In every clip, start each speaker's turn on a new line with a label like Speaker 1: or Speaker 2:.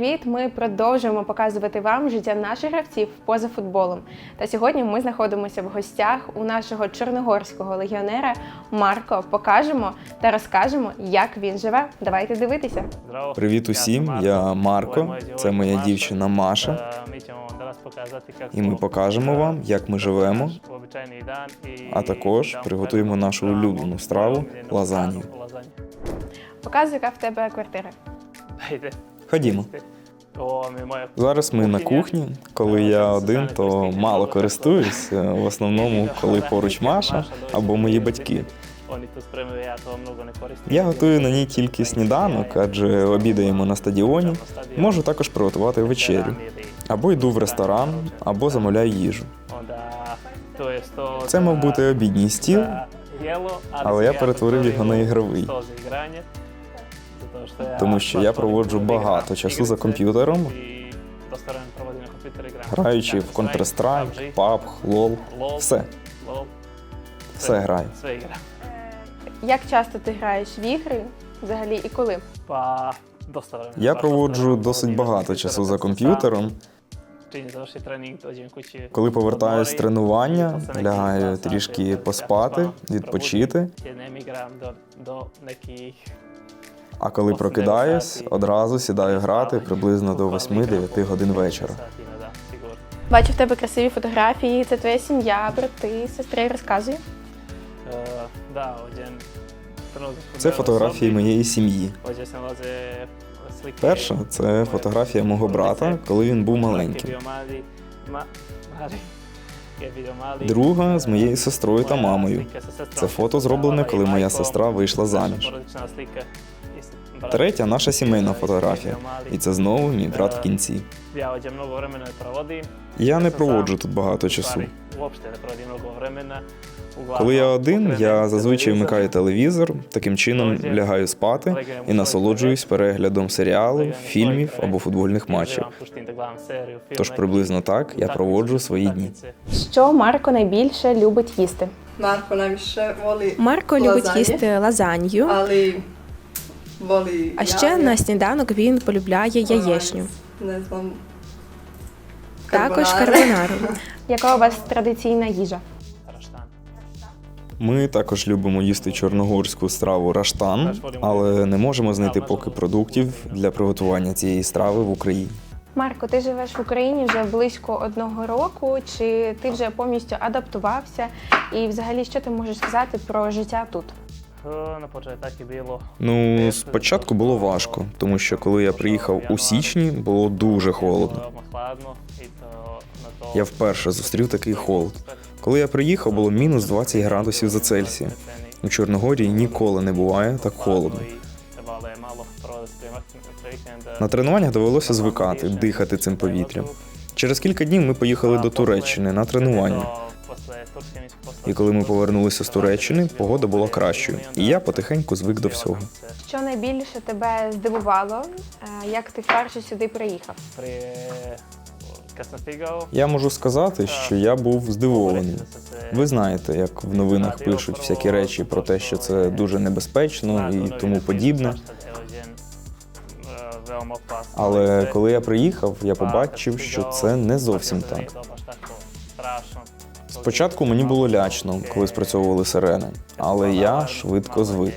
Speaker 1: Привіт! Ми продовжуємо показувати вам життя наших гравців поза футболом. Та сьогодні ми знаходимося в гостях у нашого чорногорського легіонера Марко. Покажемо та розкажемо, як він живе. Давайте дивитися.
Speaker 2: Привіт усім, я Марко, це моя дівчина Маша.
Speaker 3: І ми покажемо вам, як ми живемо,
Speaker 2: А також приготуємо нашу улюблену страву лазанью.
Speaker 1: Показуй, яка в тебе квартира.
Speaker 2: Ходімо. Зараз ми на кухні. Коли я один, то мало користуюсь. е, В основному, коли поруч Маша або мої батьки. Я готую на ній тільки сніданок, адже обідаємо на стадіоні. Можу також приготувати вечерю. Або йду в ресторан, або замовляю їжу. Це мав бути обідній стіл, але я перетворив його на ігровий. Тому що я проводжу багато часу за комп'ютером, граючи в Counter-Strike, PUBG, LOL, все, все граю.
Speaker 1: Як часто ти граєш в ігри взагалі і коли?
Speaker 2: Я проводжу досить багато часу за комп'ютером. Коли повертаюсь з тренування, лягаю трішки поспати, відпочити. А коли прокидаюсь, одразу сідаю грати приблизно до 8-9 годин вечора.
Speaker 1: Бачу в тебе красиві фотографії. Це твоя сім'я, брати, сестри. Розказуй.
Speaker 2: Це фотографії моєї сім'ї. Перша це фотографія мого брата, коли він був маленьким. Друга з моєю сестрою та мамою. Це фото зроблене, коли моя сестра вийшла заміж. Третя наша сімейна фотографія, і це знову мій брат в кінці. Я не проводжу тут багато часу. Коли я один, я зазвичай вмикаю телевізор, таким чином лягаю спати і насолоджуюсь переглядом серіалів, фільмів або футбольних матчів. Тож приблизно так я проводжу свої дні.
Speaker 1: Що Марко найбільше любить їсти?
Speaker 4: Марко найбільше волі
Speaker 5: Марко любить їсти лазанью,
Speaker 4: але
Speaker 5: а ще на сніданок він полюбляє яєчню. Також карбонару.
Speaker 1: Яка у вас традиційна їжа?
Speaker 2: Ми також любимо їсти чорногорську страву раштан, але не можемо знайти поки продуктів для приготування цієї страви в Україні.
Speaker 1: Марко, ти живеш в Україні вже близько одного року. Чи ти вже повністю адаптувався? І взагалі, що ти можеш сказати про життя тут?
Speaker 2: Ну, спочатку було важко, тому що коли я приїхав у січні, було дуже холодно. Я вперше зустрів такий холод. Коли я приїхав, було мінус 20 градусів за Цельсія. У Чорногорії ніколи не буває так холодно. На тренуваннях довелося звикати, дихати цим повітрям. Через кілька днів ми поїхали до Туреччини на тренування. І коли ми повернулися з Туреччини, погода була кращою, і я потихеньку звик до всього.
Speaker 1: Що найбільше тебе здивувало, е, як ти вперше сюди приїхав?
Speaker 2: Я можу сказати, що я був здивований. Ви знаєте, як в новинах пишуть всякі речі про те, що це дуже небезпечно і тому подібне. Але коли я приїхав, я побачив, що це не зовсім так. Спочатку мені було лячно, коли спрацьовували сирени, але я швидко звик.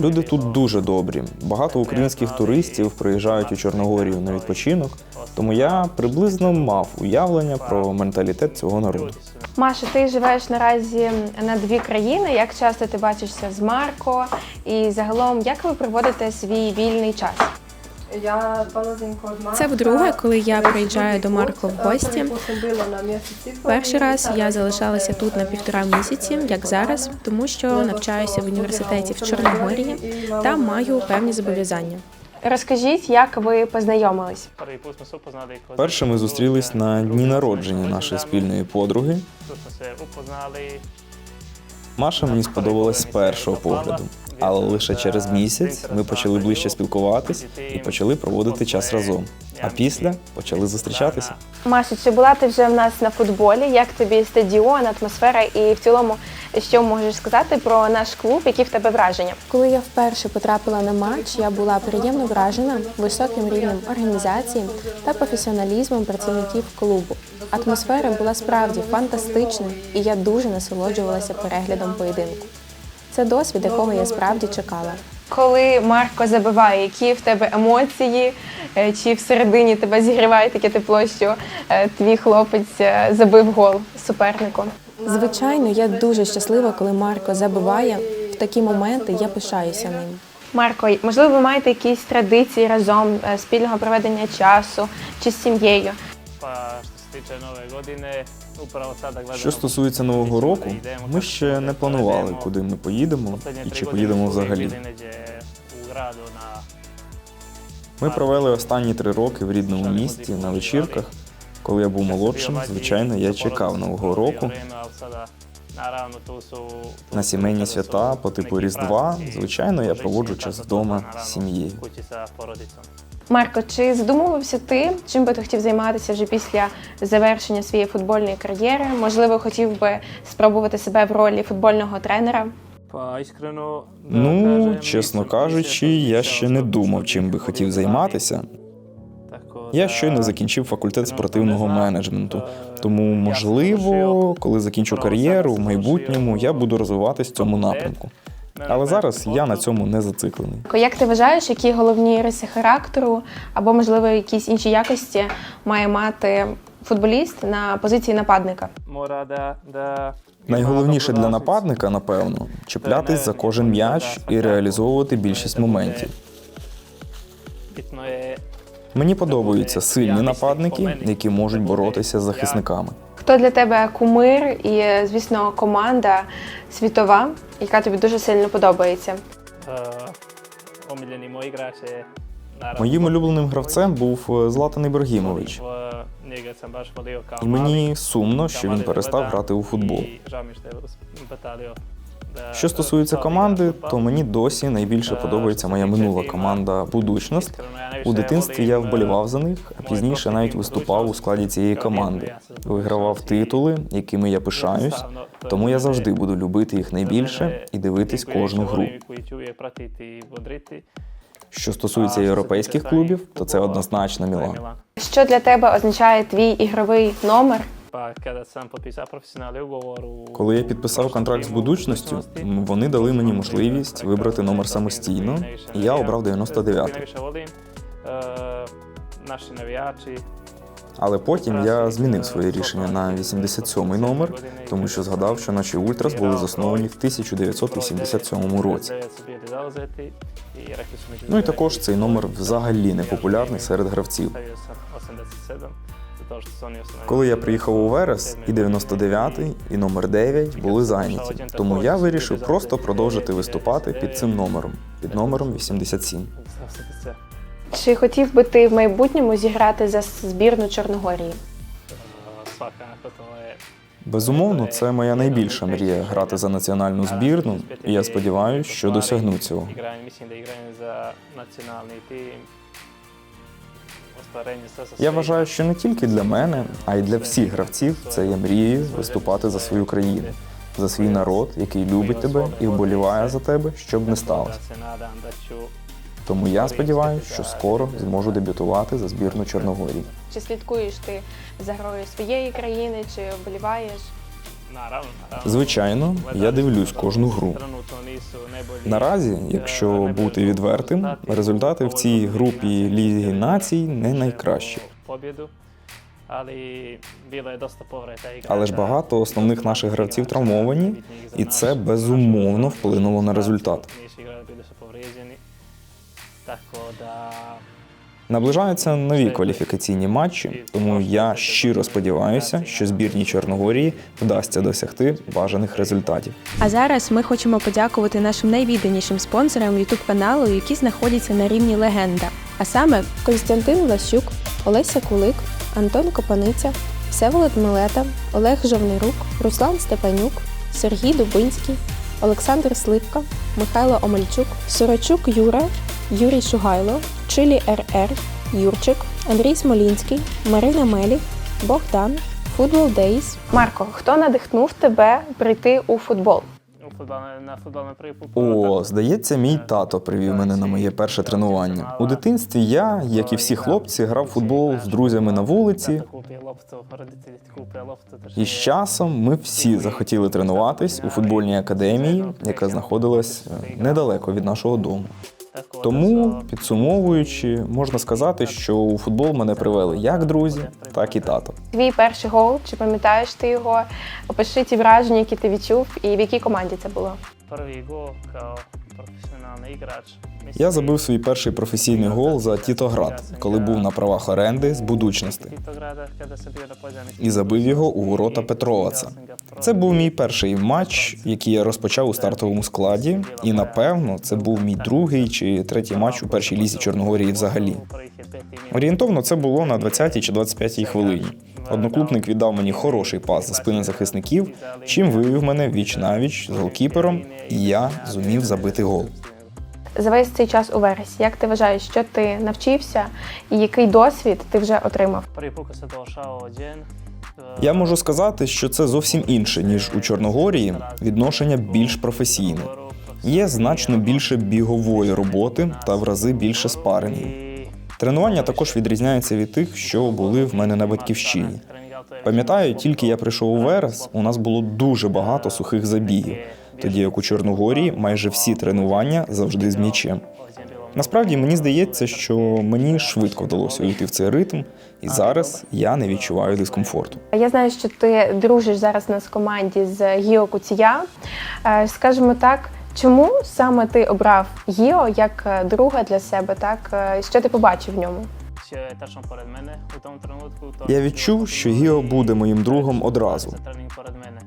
Speaker 2: Люди тут дуже добрі. Багато українських туристів приїжджають у Чорногорію на відпочинок, тому я приблизно мав уявлення про менталітет цього народу.
Speaker 1: Маша, ти живеш наразі на дві країни. Як часто ти бачишся з Марко? І загалом, як ви проводите свій вільний час?
Speaker 5: Це вдруге, коли я
Speaker 4: Е,
Speaker 5: приїжджаю до Марко в
Speaker 4: Е,
Speaker 5: гості.
Speaker 4: перший
Speaker 5: раз я залишалася тут на півтора місяці, як зараз, тому що навчаюся в університеті в Чорногорії та маю певні зобов'язання.
Speaker 1: Розкажіть, як ви познайомились?
Speaker 2: Перше ми зустрілись на дні народження нашої спільної подруги. Маша мені сподобалась з першого погляду, але лише через місяць ми почали ближче спілкуватись і почали проводити час разом. А після почали зустрічатися.
Speaker 1: Маша, чи була ти вже в нас на футболі? Як тобі стадіон, атмосфера і в цілому що можеш сказати про наш клуб, які в тебе враження?
Speaker 5: Коли я вперше потрапила на матч, я була приємно вражена високим рівнем організації та професіоналізмом працівників клубу. Атмосфера була справді фантастичною, і я дуже насолоджувалася переглядом поєдинку. Це досвід, якого я справді чекала.
Speaker 1: Коли Марко забиває, які в тебе емоції, Е, чи всередині тебе зігріває таке тепло, що е, твій хлопець е, забив гол супернику?
Speaker 5: Звичайно, я дуже щаслива, коли Марко забиває. В такі моменти я пишаюся ним.
Speaker 1: Марко, можливо, ви маєте якісь традиції разом спільного проведення часу чи з сім'єю?
Speaker 2: Що стосується нового року, ми ще не планували, куди ми поїдемо і чи поїдемо взагалі. Ми провели останні три роки в рідному місті на вечірках. Коли я був молодшим, звичайно, я чекав нового року на сімейні свята по типу Різдва. Звичайно, я проводжу час вдома з сім'єю.
Speaker 1: Марко, чи задумувався ти, чим би ти хотів займатися вже після завершення своєї футбольної кар'єри? Можливо, хотів би спробувати себе в ролі футбольного тренера?
Speaker 2: Ну, чесно кажучи, я ще не думав, чим би хотів займатися. Я щойно закінчив факультет спортивного менеджменту. Тому, можливо, коли закінчу кар'єру в майбутньому, я буду розвиватись в цьому напрямку. Але зараз я на цьому не зациклений.
Speaker 1: Як ти вважаєш, які головні риси характеру або, можливо, якісь інші якості має мати футболіст на позиції нападника?
Speaker 2: Найголовніше для нападника, напевно, чіплятись за кожен м'яч і реалізовувати більшість моментів. Мені подобаються сильні нападники, які можуть боротися з захисниками.
Speaker 1: Хто для тебе кумир і, звісно, команда світова, яка тобі дуже сильно подобається?
Speaker 3: naravno
Speaker 2: Моїм улюбленим гравцем був е, Златан Ібрагімович.
Speaker 3: Kao
Speaker 2: І мені сумно, що він перестав грати у футбол.
Speaker 3: Da-
Speaker 2: Що стосується команди, то мені досі найбільше
Speaker 3: Е,
Speaker 2: подобається моя минула команда Будучність.
Speaker 3: Najviše
Speaker 2: У дитинстві я вболівав
Speaker 3: е,
Speaker 2: за них, а пізніше навіть виступав у складі цієї команди. Вигравав титули, якими я пишаюсь, тому я завжди буду любити їх найбільше і дивитись кожну гру. Що стосується європейських клубів, то це однозначно Мілан.
Speaker 1: Що для тебе означає твій ігровий номер?
Speaker 3: Kada sam potpisao profesionalni ugovor u
Speaker 2: Коли я підписав контракт з будучністю, вони дали мені можливість вибрати номер самостійно, і я обрав 99.
Speaker 3: Najviše volim. Е, Наші навіячі.
Speaker 2: Але потім я змінив своє рішення на 87-й номер, тому що згадав, що наші ультрас були засновані в 1987 році. Ну і також цей номер взагалі не популярний серед гравців. Коли я приїхав у Верес, і 99-й, і номер 9 були зайняті. Тому я вирішив просто продовжити виступати під цим номером, під номером 87.
Speaker 1: Чи хотів би ти в майбутньому зіграти за збірну Чорногорії?
Speaker 2: Безумовно, це моя найбільша мрія грати за національну збірну, і я сподіваюся, що досягну цього. Я вважаю, що не тільки для мене, а й для всіх гравців це є мрією виступати за свою країну, за свій народ, який любить тебе і вболіває за тебе, щоб не сталося. Тому я сподіваюся, що скоро зможу дебютувати за збірну Чорногорії.
Speaker 1: Чи слідкуєш ти за грою своєї країни, чи вболіваєш?
Speaker 2: Звичайно, я дивлюсь кожну гру. Наразі, якщо бути відвертим, результати в цій групі Ліги націй не найкращі.
Speaker 3: Але
Speaker 2: ж багато основних наших гравців травмовані, і це безумовно вплинуло на результат. Наближаються нові кваліфікаційні матчі, тому я щиро сподіваюся, що збірній Чорногорії вдасться досягти бажаних результатів.
Speaker 5: А зараз ми хочемо подякувати нашим найвідданішим спонсорам youtube каналу, які знаходяться на рівні легенда. А саме Константин Влащук, Олеся Кулик, Антон Копаниця, Всеволод Милета, Олег Жовнирук, Руслан Степанюк, Сергій Дубинський, Олександр Сливка, Михайло Омельчук, Сорочук Юра, Юрій Шугайло, Чилі РР, Юрчик, Андрій Смолінський, Марина Меліх, Богдан, Football Days,
Speaker 1: Марко, хто надихнув тебе прийти у футбол?
Speaker 3: Футбол-.
Speaker 2: О, здається, мій тато привів мене на моє перше тренування. У дитинстві я, як і всі хлопці, грав футбол з друзями на вулиці. І з часом ми всі захотіли тренуватись у футбольній академії, яка знаходилась е, недалеко від нашого дому. Тому, підсумовуючи, можна сказати, що у футбол мене привели як друзі, так і тато.
Speaker 1: Твій перший гол, чи пам'ятаєш ти його? Опиши ті враження, які ти відчув, і в якій команді це було?
Speaker 3: Перший гол професіональний іграч.
Speaker 2: Я забив свій перший професійний гол за Тітоград, коли був на правах оренди з будучності. І забив його у ворота Петроваца. Це був мій перший матч, який я розпочав у стартовому складі, і напевно це був мій другий чи третій матч у першій лізі Чорногорії взагалі. Орієнтовно це було на 20-й чи 25-й хвилині. Одноклубник віддав мені хороший пас за спини захисників, чим вивів мене віч навіч з голкіпером, і я зумів забити гол.
Speaker 1: За весь цей час у вересі, як ти вважаєш, що ти навчився і який досвід ти вже отримав?
Speaker 3: Deň.
Speaker 2: Я можу сказати, що це зовсім інше ніж у Чорногорії. Відношення більш професійне. Є значно більше бігової роботи та в рази більше спарингів. Тренування також відрізняються від тих, що були в мене на батьківщині. Пам'ятаю, тільки я прийшов у Верес, у нас було дуже багато сухих забігів, тоді як у Чорногорії майже всі тренування завжди з м'ячем. Насправді мені здається, що мені швидко вдалося увійти в цей ритм, і зараз я не відчуваю дискомфорту.
Speaker 1: Я знаю, що ти дружиш зараз у нас в команді з Гіо Куція. Е, Скажімо так, чому саме ти обрав Гіо як е, друга для себе? Так Е, що ти побачив в ньому?
Speaker 3: Ще перед мене у тому тренутку. то-
Speaker 2: Я відчув, що Гіо буде моїм другом одразу.
Speaker 3: Це перед мене.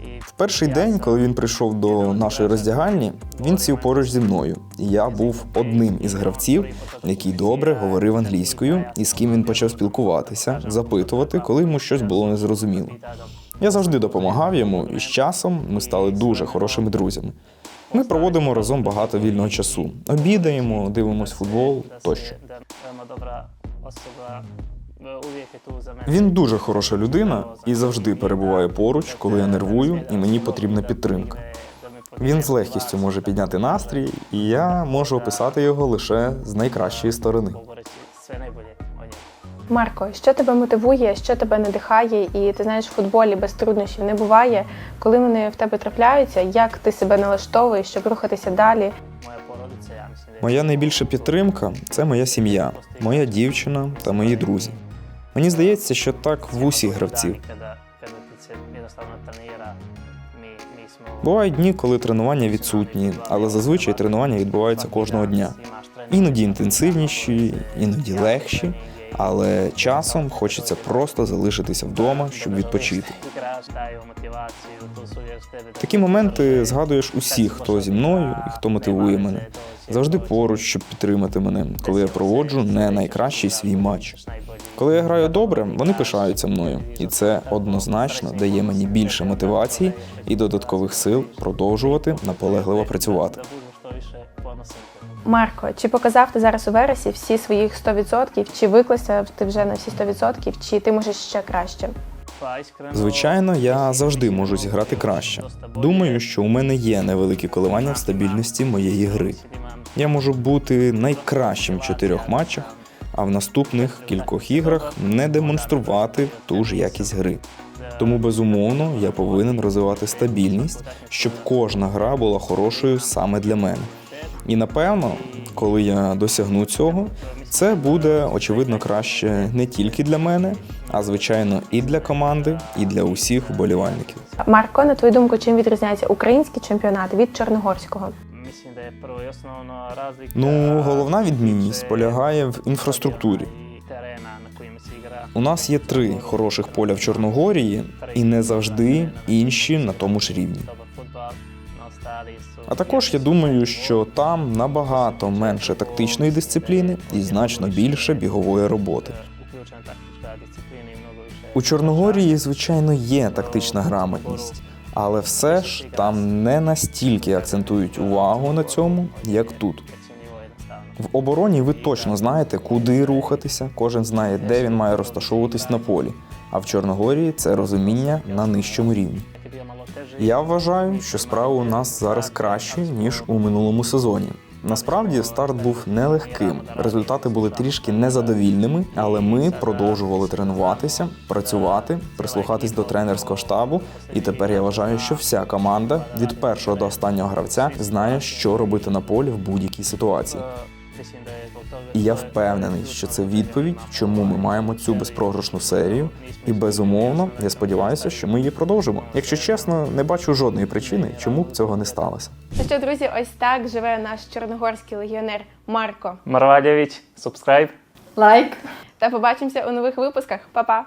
Speaker 3: І
Speaker 2: В перший день, коли він прийшов до нашої роздягальні, він сів поруч зі мною. І я був одним із гравців, який добре говорив англійською, і з ким він почав спілкуватися, запитувати, коли йому щось було незрозуміло. Я завжди допомагав йому, і з часом ми стали дуже хорошими друзями. Ми проводимо разом багато вільного часу, обідаємо, дивимось футбол тощо. Він дуже хороша людина і завжди перебуває поруч, коли я нервую, і мені потрібна підтримка. Він з легкістю може підняти настрій, і я можу описати його лише з найкращої сторони.
Speaker 1: Марко, що тебе мотивує, що тебе надихає, і ти знаєш, в футболі без труднощів не буває. Коли вони в тебе трапляються, як ти себе налаштовуєш, щоб рухатися далі?
Speaker 3: Моя
Speaker 2: найбільша підтримка це моя сім'я, моя дівчина та мої друзі. Мені здається, що так в усіх гравців. Бувають дні, коли тренування відсутні, але зазвичай тренування відбуваються кожного дня. Іноді інтенсивніші, іноді легші, але часом хочеться просто залишитися вдома, щоб відпочити. Такі моменти згадуєш усіх, хто зі мною і хто мотивує мене. Завжди поруч, щоб підтримати мене, коли я проводжу не найкращий свій матч. Коли я граю добре, вони пишаються мною, і це однозначно дає мені більше мотивації і додаткових сил продовжувати наполегливо працювати.
Speaker 1: Марко, чи показав ти зараз у вересі всі своїх 100%, чи виклався ти вже на всі 100%, чи ти можеш ще краще?
Speaker 2: Звичайно, я завжди можу зіграти краще. Думаю, що у мене є невеликі коливання в стабільності моєї гри. Я можу бути найкращим в чотирьох матчах, а в наступних кількох іграх не демонструвати ту ж якість гри. Тому безумовно я повинен розвивати стабільність, щоб кожна гра була хорошою саме для мене. І напевно, коли я досягну цього, це буде очевидно краще не тільки для мене, а звичайно і для команди, і для усіх вболівальників.
Speaker 1: Марко, на твою думку, чим відрізняється український чемпіонат від чорногорського?
Speaker 2: Ну, головна відмінність полягає в інфраструктурі. У нас є три хороших поля в Чорногорії, і не завжди інші на тому ж рівні. А також я думаю, що там набагато менше тактичної дисципліни і значно більше бігової роботи. У Чорногорії, звичайно, є тактична грамотність, але все ж там не настільки акцентують увагу на цьому, як тут. В обороні ви точно знаєте, куди рухатися, кожен знає, де він має розташовуватись на полі. а в Чорногорії це розуміння на нижчому рівні. Я вважаю, що справи у нас зараз кращі ніж у минулому сезоні. Насправді старт був нелегким. Результати були трішки незадовільними, але ми продовжували тренуватися, працювати, прислухатись до тренерського штабу. І тепер я вважаю, що вся команда від першого до останнього гравця знає, що робити на полі в будь-якій ситуації. І я впевнений, що це відповідь, чому ми маємо цю безпрограшну серію. І безумовно, я сподіваюся, що ми її продовжимо. Якщо чесно, не бачу жодної причини, чому б цього не сталося.
Speaker 1: Ну що, друзі, ось так живе наш чорногорський легіонер Марко.
Speaker 3: Марвадєвіч. Субскрайб,
Speaker 4: Лайк.
Speaker 1: Та побачимося у нових випусках. Па-па!